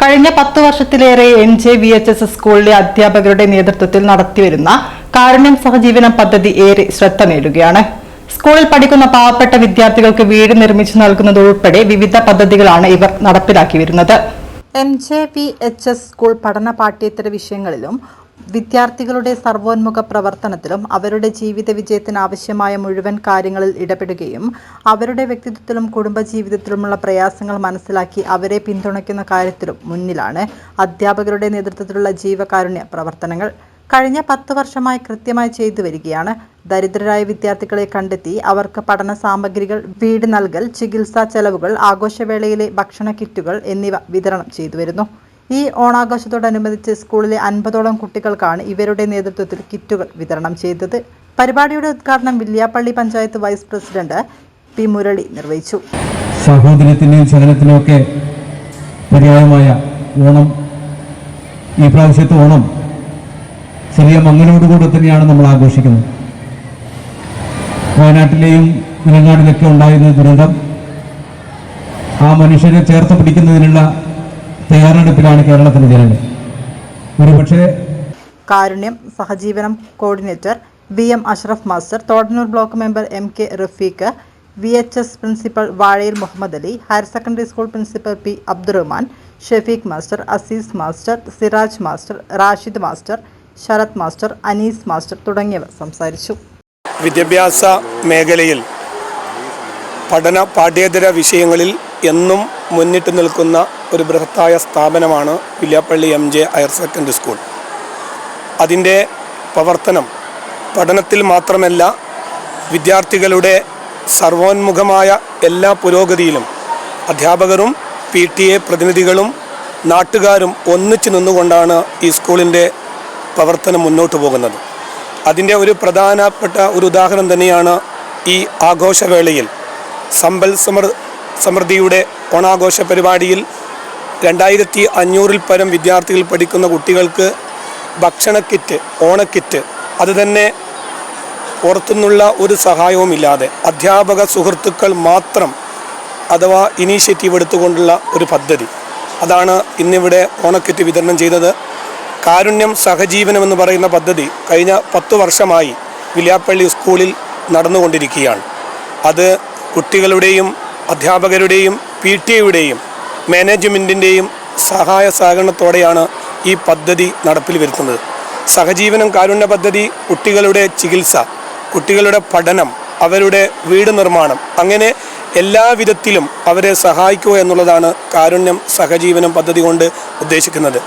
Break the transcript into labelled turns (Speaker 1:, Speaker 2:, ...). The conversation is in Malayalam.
Speaker 1: കഴിഞ്ഞ പത്ത് വർഷത്തിലേറെ N J V H S സ്കൂളിലെ അധ്യാപകരുടെ നേതൃത്വത്തിൽ നടത്തിവരുന്ന കാരുണ്യം സഹജീവനം പദ്ധതി ഏറെ ശ്രദ്ധ നേടുകയാണ്. സ്കൂളിൽ പഠിക്കുന്ന പാവപ്പെട്ട വിദ്യാർത്ഥികൾക്ക് വീട് നിർമ്മിച്ചു നൽകുന്നതുൾപ്പെടെ വിവിധ പദ്ധതികളാണ് ഇവർ നടപ്പിലാക്കി വരുന്നത്. M J V H S school പഠന പാഠ്യേതര വിഷയങ്ങളിലും വിദ്യാർത്ഥികളുടെ സർവോന്മുഖ പ്രവർത്തനത്തിലും അവരുടെ ജീവിത വിജയത്തിന് ആവശ്യമായ മുഴുവൻ കാര്യങ്ങളിൽ ഇടപെടുകയും അവരുടെ വ്യക്തിത്വത്തിലും കുടുംബജീവിതത്തിലുമുള്ള പ്രയാസങ്ങൾ മനസ്സിലാക്കി അവരെ പിന്തുണയ്ക്കുന്ന കാര്യത്തിലും മുന്നിലാണ് അധ്യാപകരുടെ നേതൃത്വത്തിലുള്ള ജീവകാരുണ്യ പ്രവർത്തനങ്ങൾ. കഴിഞ്ഞ പത്ത് വർഷമായി കൃത്യമായി ചെയ്തു വരികയാണ്. ദരിദ്രരായ വിദ്യാർത്ഥികളെ കണ്ടെത്തി അവർക്ക് പഠന സാമഗ്രികൾ വീട് നൽകൽ ചികിത്സാ ചെലവുകൾ ആഘോഷവേളയിലെ ഭക്ഷണ കിറ്റുകൾ എന്നിവ വിതരണം ചെയ്തു വരുന്നു. ഈ ഓണാഘോഷത്തോടനുബന്ധിച്ച് സ്കൂളിലെ അൻപതോളം കുട്ടികൾക്കാണ് ഇവരുടെ നേതൃത്വത്തിൽ കിറ്റുകൾ വിതരണം ചെയ്തത്. പരിപാടിയുടെ ഉദ്ഘാടനം Villiappally panchayat vice president P Murali നിർവഹിച്ചു.
Speaker 2: സാഹോദര്യത്തിന്റെയും സഹനത്തിനുമൊക്കെ പര്യായമായ ഓണം ഈ പ്രാവശ്യത്തെ ഓണം ചെറിയ മങ്ങലോടുകൂടെ തന്നെയാണ് നമ്മൾ ആഘോഷിക്കുന്നത്. വയനാട്ടിലെയും നിലനാടിലൊക്കെ ഉണ്ടായിരുന്ന ദുരന്തം ആ മനുഷ്യരെ ചേർത്ത് പിടിക്കുന്നതിനുള്ള തയ്യാറെടുപ്പിലാണ് കേരളത്തിലെ ജനങ്ങൾ. ഒരുപക്ഷെ
Speaker 1: കാരുണ്യം സഹജീവനം coordinator V M Ashraf master Thodannur block member M K Rafeeq V H S principal Vazhayil Muhammad Ali higher secondary school principal P Abdurahman Shafeeq master Azeez master Siraj master Rashid master Sharath master Anees master തുടങ്ങിയവർ സംസാരിച്ചു.
Speaker 3: വിദ്യാഭ്യാസ മേഖലയിൽ പഠന പാഠ്യേതര വിഷയങ്ങളിൽ എന്നും മുന്നിട്ട് നിൽക്കുന്ന ഒരു ബൃഹത്തായ സ്ഥാപനമാണ് Villiappally M J higher secondary school. അതിന്റെ പ്രവർത്തനം പഠനത്തിൽ മാത്രമല്ല വിദ്യാർത്ഥികളുടെ സർവോന്മുഖമായ എല്ലാ പുരോഗതിയിലും അധ്യാപകരും പി ടി എ പ്രതിനിധികളും നാട്ടുകാരും ഒന്നിച്ചു നിന്നുകൊണ്ടാണ് ഈ സ്കൂളിന്റെ പ്രവർത്തനം മുന്നോട്ട് പോകുന്നത്. അതിന്റെ ഒരു പ്രധാനപ്പെട്ട ഒരു ഉദാഹരണം തന്നെയാണ് ഈ ആഘോഷവേളയിൽ. സമ്പൽ സമൃ സമൃദ്ധിയുടെ ഓണാഘോഷ പരിപാടിയിൽ രണ്ടായിരത്തി അഞ്ഞൂറിൽ പരം വിദ്യാർത്ഥികൾ പഠിക്കുന്ന കുട്ടികൾക്ക് ഭക്ഷണ കിറ്റ് ഓണക്കിറ്റ് അതുതന്നെ പുറത്തുനിന്നുള്ള ഒരു സഹായവുമില്ലാതെ അധ്യാപക സുഹൃത്തുക്കൾ മാത്രം അഥവാ ഇനീഷ്യേറ്റീവ് എടുത്തുകൊണ്ടുള്ള ഒരു പദ്ധതി. അതാണ് ഇന്നിവിടെ ഓണക്കിറ്റ് വിതരണം ചെയ്തത്. കാരുണ്യം സഹജീവനം എന്ന് പറയുന്ന പദ്ധതി കഴിഞ്ഞ പത്തു വർഷമായി വില്യാപ്പള്ളി സ്കൂളിൽ നടന്നുകൊണ്ടിരിക്കുകയാണ്. അത് കുട്ടികളുടെയും അധ്യാപകരുടെയും പി ടി എയുടെയും മാനേജ്മെന്റിന്റെയും സഹായ സഹകരണത്തോടെയാണ് ഈ പദ്ധതി നടപ്പിൽ വരുത്തുന്നത്. സഹജീവനം കാരുണ്യ പദ്ധതി കുട്ടികളുടെ ചികിത്സ കുട്ടികളുടെ പഠനം അവരുടെ വീട് നിർമ്മാണം അങ്ങനെ എല്ലാവിധത്തിലും അവരെ സഹായിക്കുക എന്നുള്ളതാണ് കാരുണ്യം സഹജീവനം പദ്ധതി കൊണ്ട് ഉദ്ദേശിക്കുന്നത്.